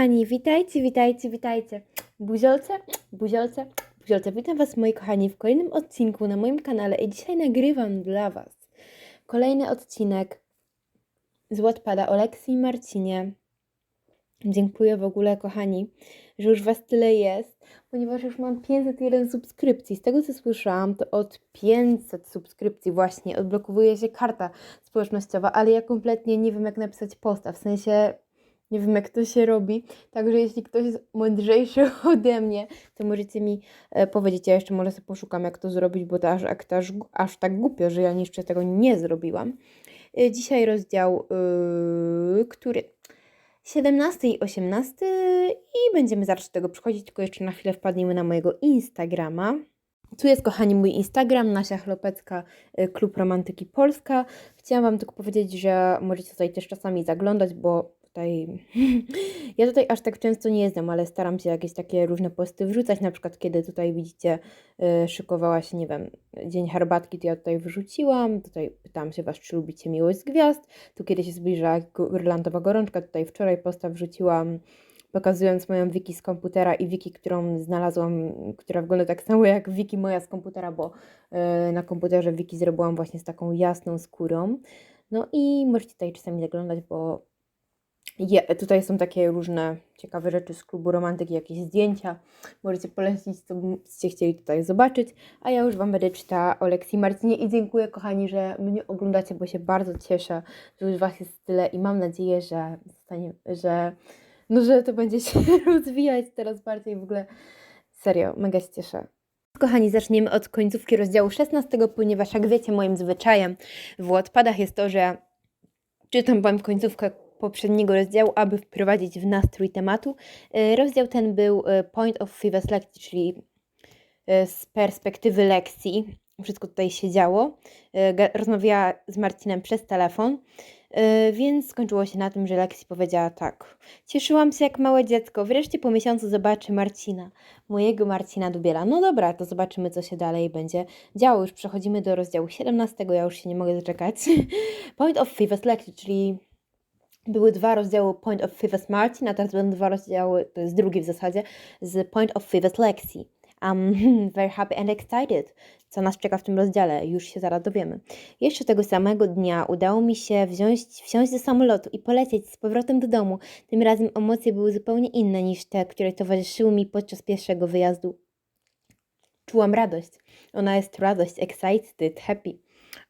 kochani, witajcie, witajcie, witajcie. Buziolce, buziolce, buziolce. Witam Was, moi kochani, w kolejnym odcinku na moim kanale i dzisiaj nagrywam dla Was kolejny odcinek z Wattpada o Leksji i Marcinie. Dziękuję w ogóle, kochani, że już Was tyle jest, ponieważ już mam 501 subskrypcji. Z tego, co słyszałam, to od 500 subskrypcji właśnie odblokowuje się karta społecznościowa, ale ja kompletnie nie wiem, jak napisać posta, w sensie nie wiem, jak to się robi. Także jeśli ktoś jest mądrzejszy ode mnie, to możecie mi e, powiedzieć. Ja jeszcze może sobie poszukam, jak to zrobić, bo to aż, aż, aż, tak głupio, że ja jeszcze tego nie zrobiłam. E, dzisiaj rozdział, yy, który 17 i 18 i będziemy zaraz do tego przychodzić, tylko jeszcze na chwilę wpadniemy na mojego Instagrama. Tu jest, kochani, mój Instagram, Nasia Chlopecka, y, Klub Romantyki Polska. Chciałam Wam tylko powiedzieć, że możecie tutaj też czasami zaglądać, bo tutaj... ja tutaj aż tak często nie jestem, ale staram się jakieś takie różne posty wrzucać, na przykład kiedy tutaj widzicie, y, szykowała się, nie wiem, Dzień Herbatki, to ja tutaj wrzuciłam, tutaj pytałam się Was, czy lubicie Miłość z Gwiazd, tu kiedy się zbliża Irlandowa Gorączka, tutaj wczoraj posta wrzuciłam pokazując moją wiki z komputera i wiki, którą znalazłam, która wygląda tak samo jak wiki moja z komputera, bo yy, na komputerze wiki zrobiłam właśnie z taką jasną skórą. No i możecie tutaj czasami zaglądać, bo je, tutaj są takie różne ciekawe rzeczy z klubu romantyki, jakieś zdjęcia. Możecie polecić, co byście chcieli tutaj zobaczyć. A ja już Wam będę czytała o Leksji Marcinie i dziękuję kochani, że mnie oglądacie, bo się bardzo cieszę, że już Was jest tyle i mam nadzieję, że zostanie, że no, że to będzie się rozwijać teraz bardziej w ogóle. Serio, mega się cieszę. Kochani, zaczniemy od końcówki rozdziału 16, ponieważ jak wiecie, moim zwyczajem w odpadach jest to, że czytam Wam końcówkę poprzedniego rozdziału, aby wprowadzić w nastrój tematu. Y, Rozdział ten był y, Point of View lekcji, czyli y, z perspektywy lekcji. Wszystko tutaj się działo. Rozmawiała z Marcinem przez telefon. Więc skończyło się na tym, że Lexi powiedziała tak. Cieszyłam się jak małe dziecko. Wreszcie po miesiącu zobaczy Marcina. Mojego Marcina Dubiela. No dobra, to zobaczymy, co się dalej będzie działo. Już przechodzimy do rozdziału 17. Ja już się nie mogę doczekać. Point of Fivas Lexi, czyli były dwa rozdziały Point of Fivas Marcin, a teraz będą dwa rozdziały, to jest drugi w zasadzie, z Point of Fivas Lexi. I'm very happy and excited. Co nas czeka w tym rozdziale? Już się zaraz dowiemy. Jeszcze tego samego dnia udało mi się wziąć, wsiąść do samolotu i polecieć z powrotem do domu. Tym razem emocje były zupełnie inne niż te, które towarzyszyły mi podczas pierwszego wyjazdu. Czułam radość. Ona jest radość, excited, happy.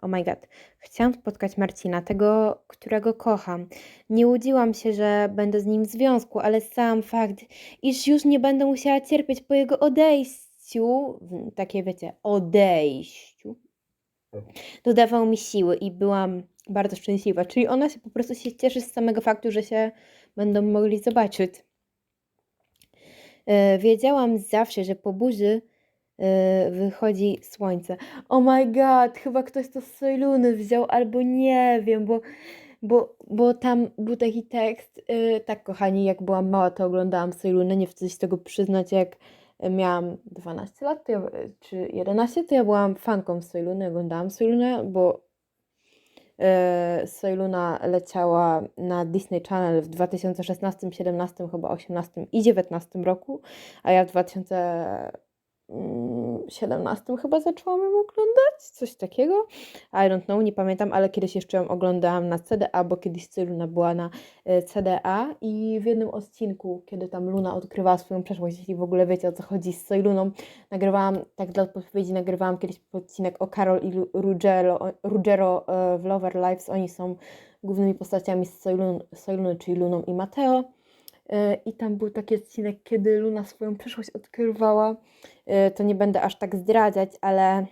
Oh my god. Chciałam spotkać Marcina, tego, którego kocham. Nie łudziłam się, że będę z nim w związku, ale sam fakt, iż już nie będę musiała cierpieć po jego odejściu, takie wiecie, odejściu, dodawał mi siły i byłam bardzo szczęśliwa. Czyli ona się po prostu się cieszy z samego faktu, że się będą mogli zobaczyć. E, Wiedziałam zawsze, że po burzy wychodzi słońce. Oh my god, chyba ktoś to z Sojluny wziął, albo nie wiem, bo, bo, bo tam był taki tekst. e, Tak, kochani, jak byłam mała, to oglądałam Sojlunę. Nie wstyd się tego przyznać, jak miałam 12 lat, ja, czy 11, to ja byłam fanką Sojluny, oglądałam Sojlunę, bo e, Sojluna leciała na Disney Channel w 2016, 17, chyba 18 i 19 roku, a ja w 2017 chyba zaczęłam ją oglądać, coś takiego. I don't know, nie pamiętam, ale kiedyś jeszcze ją oglądałam na CDA, bo kiedyś Sojluna była na e, CDA i w jednym odcinku, kiedy tam Luna odkrywała swoją przeszłość, jeśli w ogóle wiecie o co chodzi z Sojluną, nagrywałam, tak dla podpowiedzi, nagrywałam kiedyś odcinek o Karol i Ruggero, Ruggero e, w Lover Lives. Oni są głównymi postaciami z Sojluny, czyli Luną i Mateo. E, I tam był taki odcinek, kiedy Luna swoją przeszłość odkrywała. E, To nie będę aż tak zdradzać, ale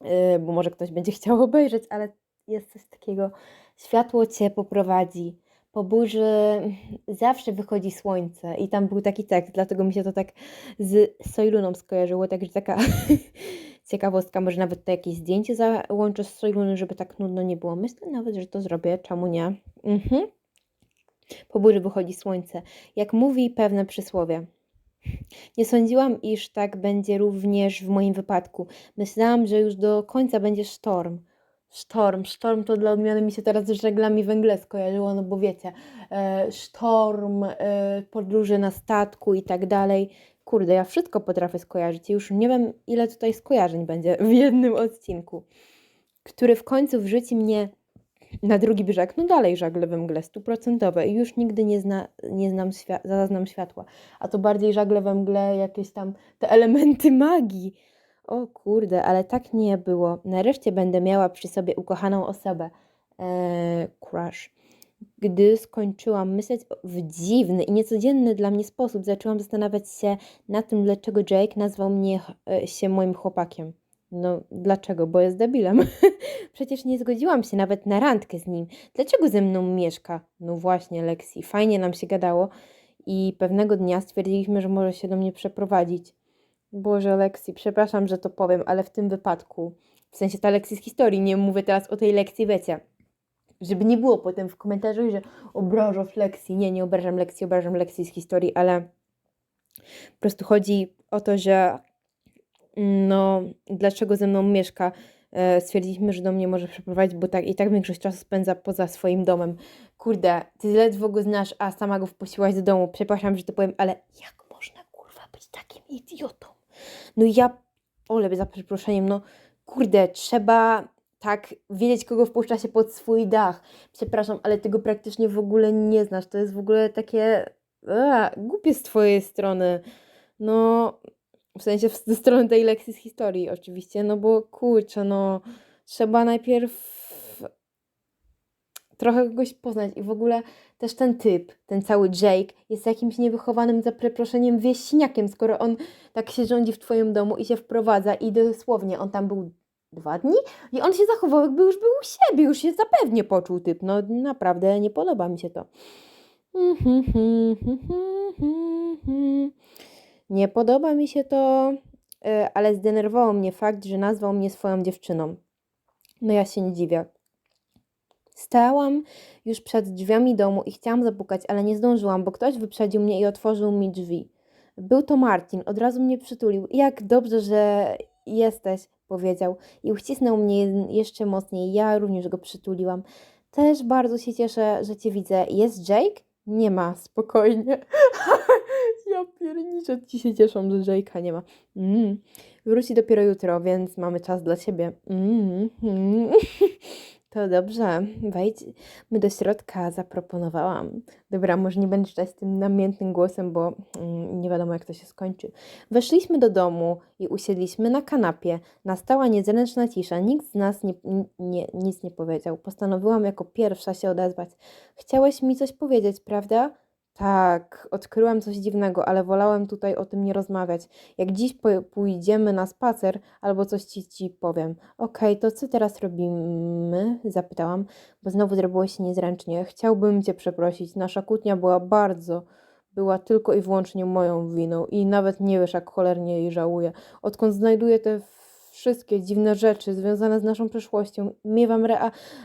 e, bo może ktoś będzie chciał obejrzeć, ale jest coś takiego. Światło cię poprowadzi. Po burzy zawsze wychodzi słońce. I tam był taki tekst, dlatego mi się to tak z Sojluną skojarzyło. Także taka ciekawostka, może nawet to jakieś zdjęcie załączę z Sojluny, żeby tak nudno nie było. Myślę nawet, że to zrobię, czemu nie? Mhm. Po burzy wychodzi słońce. Jak mówi pewne przysłowie. Nie sądziłam, iż tak będzie również w moim wypadku. Myślałam, że już do końca będzie sztorm. Sztorm. Sztorm to dla odmiany mi się teraz z żeglami we mgle skojarzyło, no bo wiecie, e, sztorm, e, podróże na statku i tak dalej. Kurde, ja wszystko potrafię skojarzyć. Już nie wiem, ile tutaj skojarzeń będzie w jednym odcinku, który w końcu wrzuci mnie na drugi brzeg. No dalej żagle we mgle, stuprocentowe i już nigdy nie, zna, nie znam świa- zaznam światła. A to bardziej żagle we mgle, jakieś tam te elementy magii. O kurde, ale tak nie było. Nareszcie będę miała przy sobie ukochaną osobę. Eee, crush. Gdy skończyłam myśleć w dziwny i niecodzienny dla mnie sposób, zaczęłam zastanawiać się nad tym, dlaczego Jake nazwał mnie e, się moim chłopakiem. No, dlaczego? Bo jest debilem. Przecież nie zgodziłam się nawet na randkę z nim. Dlaczego ze mną mieszka? No właśnie, Lexi, fajnie nam się gadało i pewnego dnia stwierdziliśmy, że może się do mnie przeprowadzić. Boże, Lexi, przepraszam, że to powiem, ale w tym wypadku, w sensie ta lekcji z historii, nie mówię teraz o tej lekcji, wiecie, żeby nie było potem w komentarzu, że obrażasz lekcji. Nie, nie obrażam lekcji, obrażam lekcji z historii, ale po prostu chodzi o to, że no, dlaczego ze mną mieszka. E, Stwierdziliśmy, że do mnie może przeprowadzić, bo tak i tak większość czasu spędza poza swoim domem. Kurde, ty ledwo go znasz, a sama go wpuściłaś do domu. Przepraszam, że to powiem, ale jak można kurwa być takim idiotą? No ja, ole, za przeproszeniem, no kurde, trzeba tak wiedzieć, kogo wpuszcza się pod swój dach. Przepraszam, ale ty go praktycznie w ogóle nie znasz. To jest w ogóle takie a, głupie z twojej strony. No, w sensie ze strony tej lekcji z historii oczywiście, no bo kurczę, no trzeba najpierw trochę kogoś poznać i w ogóle też ten typ, ten cały Jake jest jakimś niewychowanym, za przeproszeniem, wieśniakiem, skoro on tak się rządzi w twoim domu i się wprowadza i dosłownie on tam był dwa dni i on się zachował jakby już był u siebie, już się zapewnie poczuł typ, no naprawdę nie podoba mi się to. Nie podoba mi się to, e, ale zdenerwował mnie fakt, że nazwał mnie swoją dziewczyną. No ja się nie dziwię. Stałam już przed drzwiami domu i chciałam zapukać, ale nie zdążyłam, bo ktoś wyprzedził mnie i otworzył mi drzwi. Był to Martin, od razu mnie przytulił. Jak dobrze, że jesteś, powiedział i uścisnął mnie jeszcze mocniej. Ja również go przytuliłam. Też bardzo się cieszę, że cię widzę. Jest Jake? Nie ma, spokojnie. ja pierniczę, ci się cieszą, że Jake'a nie ma. Mm. Wróci dopiero jutro, więc mamy czas dla ciebie. Mm. Mm. To dobrze, wejdźmy do środka, zaproponowałam. Dobra, może nie będę czytać tym namiętnym głosem, bo mm, nie wiadomo jak to się skończy. Weszliśmy do domu i usiedliśmy na kanapie. Nastała niezręczna cisza. Nikt z nas nie, nie, nic nie powiedział. Postanowiłam jako pierwsza się odezwać. Chciałeś mi coś powiedzieć, prawda? Tak, odkryłam coś dziwnego, ale wolałem tutaj o tym nie rozmawiać. Jak dziś pójdziemy na spacer, albo coś ci, ci powiem. Okej, to co teraz robimy? Zapytałam, bo znowu zrobiło się niezręcznie. Chciałbym cię przeprosić. Nasza kłótnia była bardzo, była tylko i wyłącznie moją winą i nawet nie wiesz, jak cholernie jej żałuję. Odkąd znajduję te wszystkie dziwne rzeczy związane z naszą przeszłością, miewam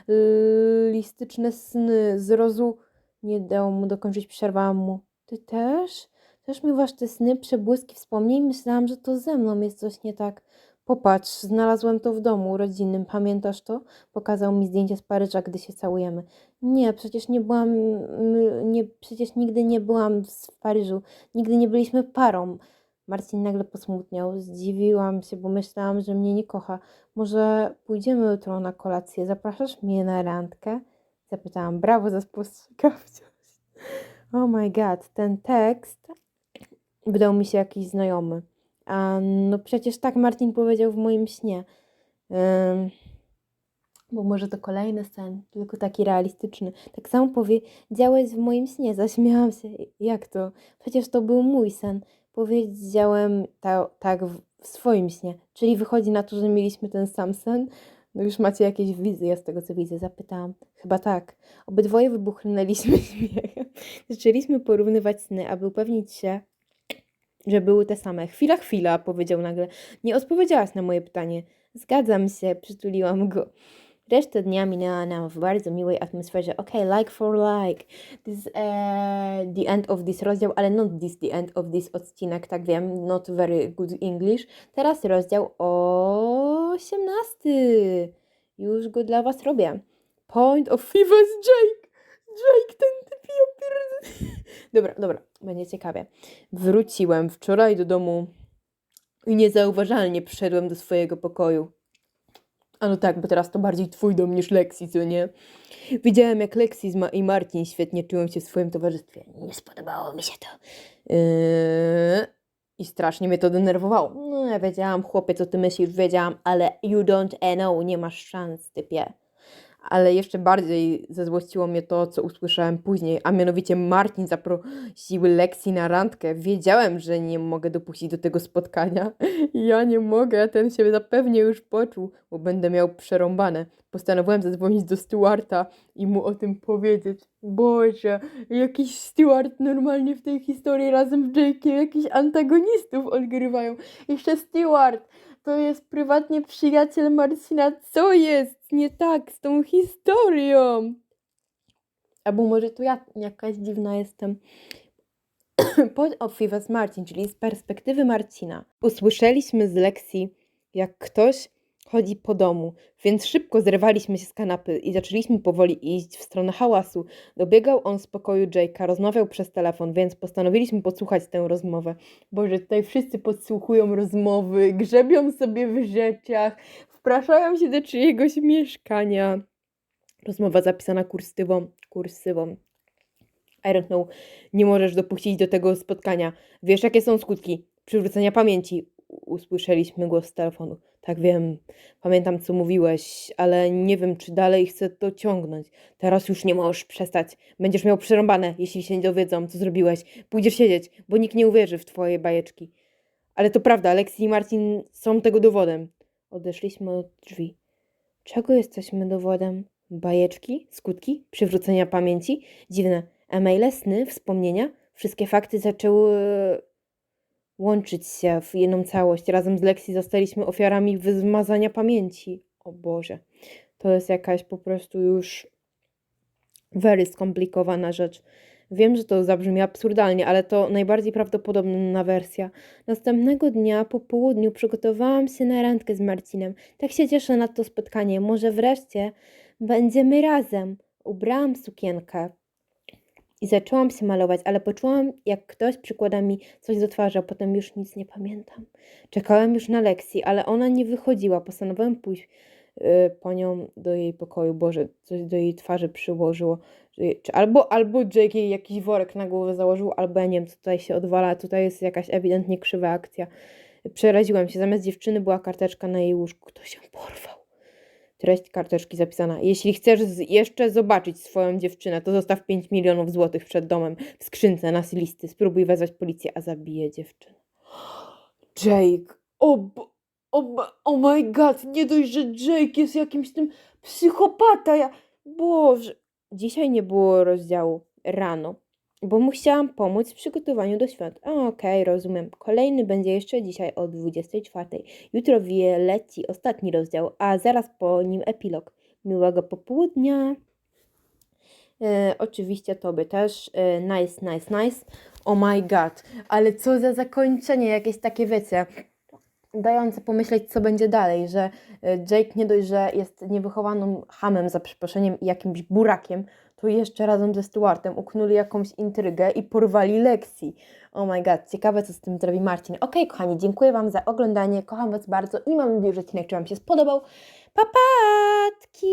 realistyczne sny, zrozu... Nie dało mu dokończyć, przerwałam mu. Ty też? Też miewasz te sny, przebłyski wspomnień? Myślałam, że to ze mną jest coś nie tak. Popatrz, znalazłem to w domu rodzinnym, pamiętasz to? Pokazał mi zdjęcie z Paryża, gdy się całujemy. Nie, przecież nie byłam, nie, przecież nigdy nie byłam w Paryżu, nigdy nie byliśmy parą. Marcin nagle posmutniał. Zdziwiłam się, bo myślałam, że mnie nie kocha. Może pójdziemy jutro na kolację? Zapraszasz mnie na randkę? Zapytałam. Brawo za spostrzegawczość. Oh my god, ten tekst wydał mi się jakiś znajomy. A no przecież tak Martin powiedział w moim śnie. Ym, bo może to kolejny sen, tylko taki realistyczny. Tak samo powiedziałeś w moim śnie, zaśmiałam się. Jak to? Przecież to był mój sen. Powiedziałem ta, tak w, w swoim śnie. Czyli wychodzi na to, że mieliśmy ten sam sen. No już macie jakieś wizje z tego, co widzę. Zapytałam. Chyba tak. Obydwoje wybuchnęliśmy śmiechem. Zaczęliśmy porównywać sny, aby upewnić się, że były te same. Chwila, chwila, powiedział nagle. Nie odpowiedziałaś na moje pytanie. Zgadzam się, przytuliłam go. Resztę dnia minęła w bardzo miłej atmosferze. Okej, like for like. This is uh, the end of this rozdział, ale not this the end of this odcinek, tak wiem, not very good English. Teraz rozdział 18. Już go dla was robię. Point of fever jest Jake. Jake, ten typ, Dobra, dobra, będzie ciekawie. Wróciłem wczoraj do domu i niezauważalnie przyszedłem do swojego pokoju. A no tak, bo teraz to bardziej twój dom niż Lexi, co nie? Widziałem, jak Lexi i Marcin świetnie czują się w swoim towarzystwie. Nie spodobało mi się to. Yy... I strasznie mnie to denerwowało. No, ja wiedziałam, chłopie, co ty myślisz, wiedziałam, ale you don't know, nie masz szans, typie. Ale jeszcze bardziej zezłościło mnie to, co usłyszałem później, a mianowicie Martin zaprosił Lexi na randkę. Wiedziałem, że nie mogę dopuścić do tego spotkania. Ja nie mogę, ten się zapewnie już poczuł, bo będę miał przerąbane. Postanowiłem zadzwonić do Stewarta i mu o tym powiedzieć. Boże, jakiś Stewart normalnie w tej historii razem z Jake'iem jakichś antagonistów odgrywają. Jeszcze Stewart, to jest prywatnie przyjaciel Marcina. Co jest nie tak z tą historią? Albo może to ja jakaś dziwna jestem. Pod Office Marcin, czyli z perspektywy Marcina. Usłyszeliśmy z lekcji, jak ktoś chodzi po domu, więc szybko zrywaliśmy się z kanapy i zaczęliśmy powoli iść w stronę hałasu. Dobiegał on z pokoju Jake'a, rozmawiał przez telefon, więc postanowiliśmy podsłuchać tę rozmowę. Boże, tutaj wszyscy podsłuchują rozmowy, grzebią sobie w rzeczach, wpraszają się do czyjegoś mieszkania. Rozmowa zapisana kursywą, kursywą. I don't know. Nie możesz dopuścić do tego spotkania. Wiesz, jakie są skutki przywrócenia pamięci? Usłyszeliśmy głos z telefonu. Tak wiem, pamiętam co mówiłeś, ale nie wiem, czy dalej chcę to ciągnąć. Teraz już nie możesz przestać. Będziesz miał przerąbane, jeśli się nie dowiedzą, co zrobiłeś. Pójdziesz siedzieć, bo nikt nie uwierzy w twoje bajeczki. Ale to prawda, Aleksi i Marcin są tego dowodem. Odeszliśmy od drzwi. Czego jesteśmy dowodem? Bajeczki? Skutki? Przywrócenia pamięci? Dziwne. E-maile, sny, wspomnienia? Wszystkie fakty zaczęły łączyć się w jedną całość. Razem z Lexi zostaliśmy ofiarami wymazania pamięci. O Boże. To jest jakaś po prostu już very skomplikowana rzecz. Wiem, że to zabrzmi absurdalnie, ale to najbardziej prawdopodobna wersja. Następnego dnia po południu przygotowałam się na randkę z Marcinem. Tak się cieszę na to spotkanie. Może wreszcie będziemy razem. Ubrałam sukienkę i zaczęłam się malować, ale poczułam, jak ktoś przykłada mi coś do twarzy, a potem już nic nie pamiętam. Czekałem już na lekcji, ale ona nie wychodziła. Postanowiłem pójść y, po nią do jej pokoju. Boże, coś do jej twarzy przyłożyło. Czy albo, albo Jake jej jakiś worek na głowę założył, albo ja nie wiem, co tutaj się odwala. Tutaj jest jakaś ewidentnie krzywa akcja. Przeraziłam się. Zamiast dziewczyny była karteczka na jej łóżku. Ktoś ją porwał. Treść karteczki zapisana. Jeśli chcesz jeszcze zobaczyć swoją dziewczynę, to zostaw 5 milionów złotych przed domem w skrzynce na listy. Spróbuj wezwać policję, a zabiję dziewczynę. Jake. O, bo- o, ma- oh my god. Nie dość, że Jake jest jakimś tym psychopata. Ja, Boże. Dzisiaj nie było rozdziału rano, bo mu chciałam pomóc w przygotowaniu do świąt. Okej, rozumiem. Kolejny będzie jeszcze dzisiaj o 24. Jutro wie leci ostatni rozdział, a zaraz po nim epilog. Miłego popołudnia. E, oczywiście tobie też. E, nice, nice, nice. Oh my god. Ale co za zakończenie, jakieś takie wiecie, dające pomyśleć, co będzie dalej, że e, Jake nie dość, że jest niewychowanym hamem za przeproszeniem i jakimś burakiem, to jeszcze razem ze Stuartem uknuli jakąś intrygę i porwali lekcji. Oh my god, ciekawe co z tym zrobi Marcin. Ok, kochani, dziękuję Wam za oglądanie, kocham Was bardzo i mam nadzieję, że odcinek Wam się spodobał. Papatki!